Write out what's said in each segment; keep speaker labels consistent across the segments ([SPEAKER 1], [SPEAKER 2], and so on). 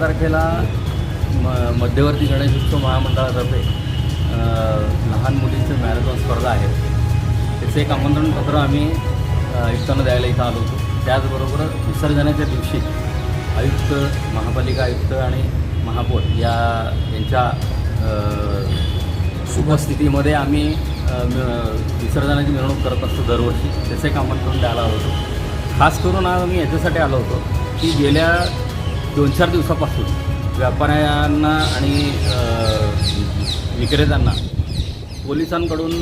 [SPEAKER 1] तारखेला म मध्यवर्ती गणेशोत्सव महामंडळातर्फे लहान मुलींचे मॅरेथॉन स्पर्धा आहे. त्याचं एक आमंत्रणपत्र आम्ही आयुक्तांना द्यायला इथं आलो होतो. त्याचबरोबर विसर्जनाच्या दिवशी आयुक्त महापालिका आयुक्त आणि महापौर या यांच्या उपस्थितीमध्ये आम्ही विसर्जनाची मिरवणूक करत असतो दरवर्षी. त्याचं एक आमंत्रण द्यायला आलो होतो. खास करून आज आम्ही याच्यासाठी आलो होतो की गेल्या दोन चार दिवसापासून व्यापाऱ्यांना आणि विक्रेत्यांना पोलिसांकडून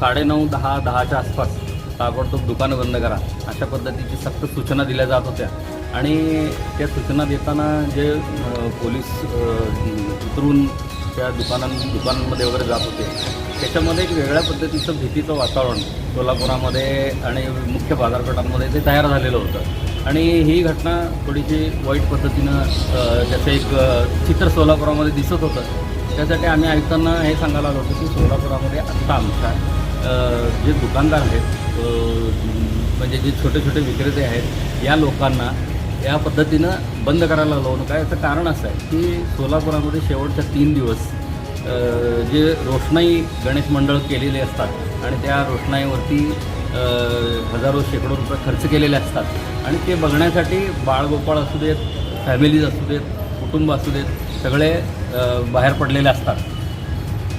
[SPEAKER 1] साडेनऊ दहा दहाच्या आसपास ताबडतोब दुकानं बंद करा अशा पद्धतीची सक्त सूचना दिल्या जात होत्या. आणि त्या सूचना देताना जे पोलीस उतरून त्या दुकानां दुकानांमध्ये वगैरे जात होते त्याच्यामध्ये एक वेगळ्या पद्धतीचं भीतीचं वातावरण सोलापुरामध्ये आणि मुख्य बाजारपेठांमध्ये ते तयार झालेलं होतं. आणि ही घटना थोडीशी वाईट पद्धतीनं त्याचं एक चित्र सोलापुरामध्ये दिसत होतं. त्यासाठी आम्ही आयुक्तांना हे सांगायला आलो होतो की सोलापुरामध्ये आत्ता आमच्या जे दुकानदार आहेत म्हणजे जे छोटे छोटे विक्रेते आहेत या लोकांना या पद्धतीनं बंद करायला लावू नका याचं कारण असं आहे की सोलापुरामध्ये शेवटच्या तीन दिवस जे रोषणाई गणेश मंडळ केलेले असतात आणि त्या रोषणाईवरती हजारो शेकडो रुपये खर्च केलेले असतात. आणि ते बघण्यासाठी बाळगोपाळ असू देत फॅमिलीज असू देत कुटुंब असू देत सगळे बाहेर पडलेले असतात.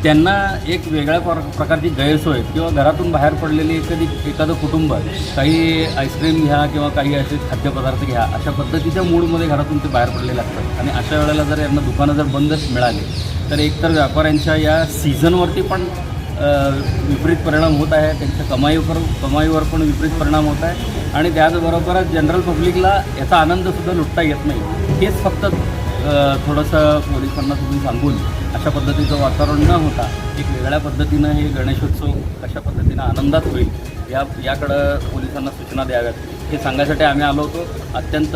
[SPEAKER 1] त्यांना एक वेगळ्या प्र प्रकारची गैरसोय किंवा घरातून बाहेर पडलेली एखादी एखादं कुटुंब काही आईस्क्रीम घ्या किंवा काही असे खाद्यपदार्थ घ्या अशा पद्धतीच्या मूडमध्ये घरातून ते बाहेर पडलेले असतात. आणि अशा वेळेला जर यांना दुकानं जर बंदच मिळाली तर एकतर व्यापाऱ्यांच्या या सीझनवरती पण विपरीत परिणाम होत आहे. त्यांच्या कमाईवर कमाईवर पण विपरीत परिणाम होत आहे. आणि त्याचबरोबरच जनरल पब्लिकला याचा आनंदसुद्धा लुटता येत नाही. हेच फक्त थोडंसं पोलिसांना तुम्ही सांगून अशा पद्धतीचं वातावरण न होता एक वेगळ्या पद्धतीनं हे गणेशोत्सव कशा पद्धतीनं आनंदात होईल या याकडं पोलिसांना सूचना द्याव्यात. हे सांगायसाठी आम्ही आलो होतो. अत्यंत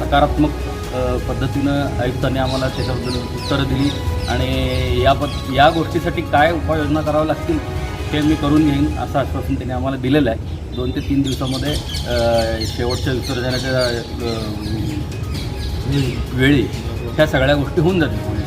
[SPEAKER 1] सकारात्मक पद्धतीनं आयुक्तांनी आम्हाला त्याच्याबद्दल उत्तरं दिली आणि या पद या गोष्टीसाठी काय उपाययोजना कराव्या लागतील ते मी करून घेईन असं आश्वासन त्यांनी आम्हाला दिलेलं आहे. दोन ते तीन दिवसामध्ये शेवटच्या विसर्जनाच्या वेळी ह्या सगळ्या गोष्टी होऊन जातील.